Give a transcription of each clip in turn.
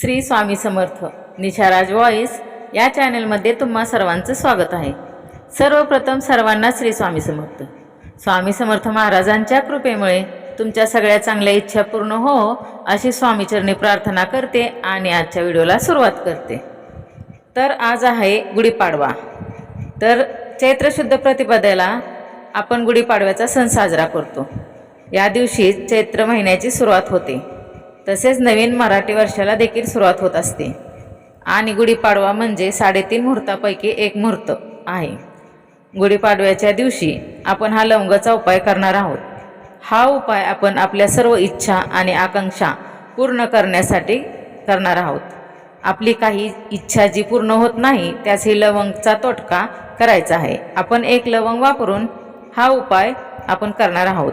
Shri Swami Samarth निशाराज voice या चॅनलमध्ये तुम्हा सर्वांचं स्वागत आहे. सर्वप्रथम सर्वांना श्री स्वामी समर्थ. स्वामी समर्थ महाराजांच्या कृपेमुळे तुमच्या सगळ्या चांगल्या इच्छा पूर्ण हो अशी स्वामीचरणी प्रार्थना करते आणि आजच्या व्हिडिओला सुरुवात करते. तर आज आहे गुढीपाडवा. तर चैत्र शुद्ध प्रतिपदेला आपण गुढीपाडव्याचा सण साजरा करतो. या दिवशी चैत्र महिन्याची सुरुवात होते. तसेच नवीन मराठी वर्षाला देखील सुरुवात होत असते. आणि गुढीपाडवा म्हणजे साडेतीन मुहूर्तापैकी एक मुहूर्त आहे. गुढीपाडव्याच्या दिवशी आपण हा लवंगाचा उपाय करणार आहोत. हा उपाय आपण आपल्या सर्व इच्छा आणि आकांक्षा पूर्ण करण्यासाठी करणार आहोत. आपली काही इच्छा जी पूर्ण होत नाही त्यास ही लवंगचा तोटका करायचा आहे. आपण एक लवंग वापरून हा उपाय आपण करणार आहोत.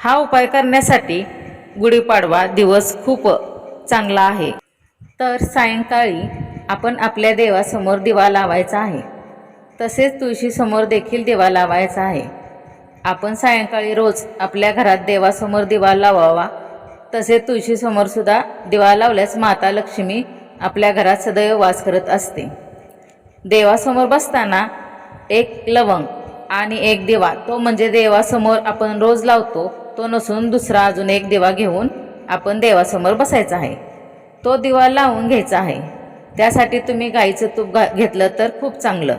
हा उपाय करण्यासाठी गुढीपाडवा दिवस खूप चांगला आहे. तर सायंकाळी आपण आपल्या देवासमोर दिवा लावायचा आहे. तसेच तुळशीसमोर देखील दिवा लावायचा आहे. आपण सायंकाळी रोज आपल्या घरात देवासमोर दिवा लावावा. तसेच तुळशीसमोरसुद्धा दिवा लावल्यास माता लक्ष्मी आपल्या घरात सदैव वास करत असते. देवासमोर बसताना एक लवंग आणि एक दिवा तो म्हणजे देवासमोर आपण रोज लावतो. तो नसून दुसरा अजून एक दिवा घेऊन आपण देवासमोर बसायचा आहे. तो दिवा लावून घ्यायचा आहे. त्यासाठी तुम्ही गाईचं तूप घा घेतलं तर खूप चांगलं.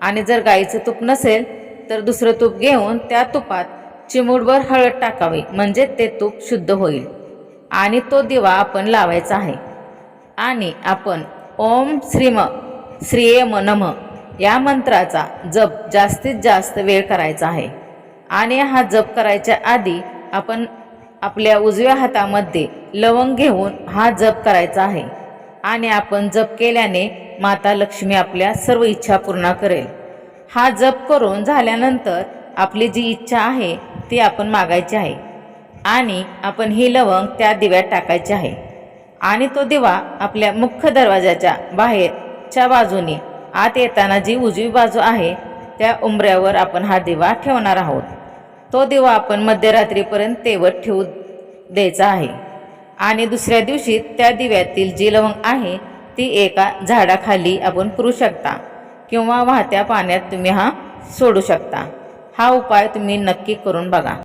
आणि जर गाईचं तूप नसेल तर दुसरं तूप घेऊन त्या तुपात चिमूडभर हळद टाकावी. म्हणजे ते तूप शुद्ध होईल. आणि तो दिवा आपण लावायचा आहे. आणि आपण ओम श्रीम श्रीयम नम या मंत्राचा जप जास्तीत जास्त वेळ करायचा आहे. आणि हा जप करायच्या आधी आपण आपल्या उजव्या हातामध्ये लवंग घेऊन हा जप करायचा आहे. आणि आपण जप केल्याने माता लक्ष्मी आपल्या सर्व इच्छा पूर्ण करेल. हा जप करून झाल्यानंतर आपली जी इच्छा आहे ती आपण मागायची आहे. आणि आपण ही लवंग त्या दिव्यात टाकायची आहे. आणि तो दिवा आपल्या मुख्य दरवाजाच्या बाहेरच्या बाजूने आत येताना जी उजवी बाजू आहे त्या उंबऱ्यावर आपण हा दिवा ठेवणार आहोत. तो दिवा आपण मध्यरात्रीपर्यंत तेवत ठेवू द्यायचा आहे. आणि दुसऱ्या दिवशी त्या दिव्यातील जी लवंग आहे ती एका झाडाखाली आपण पुरू शकता किंवा वाहत्या पाण्यात तुम्ही हा सोडू शकता. हा उपाय तुम्ही नक्की करून बघा.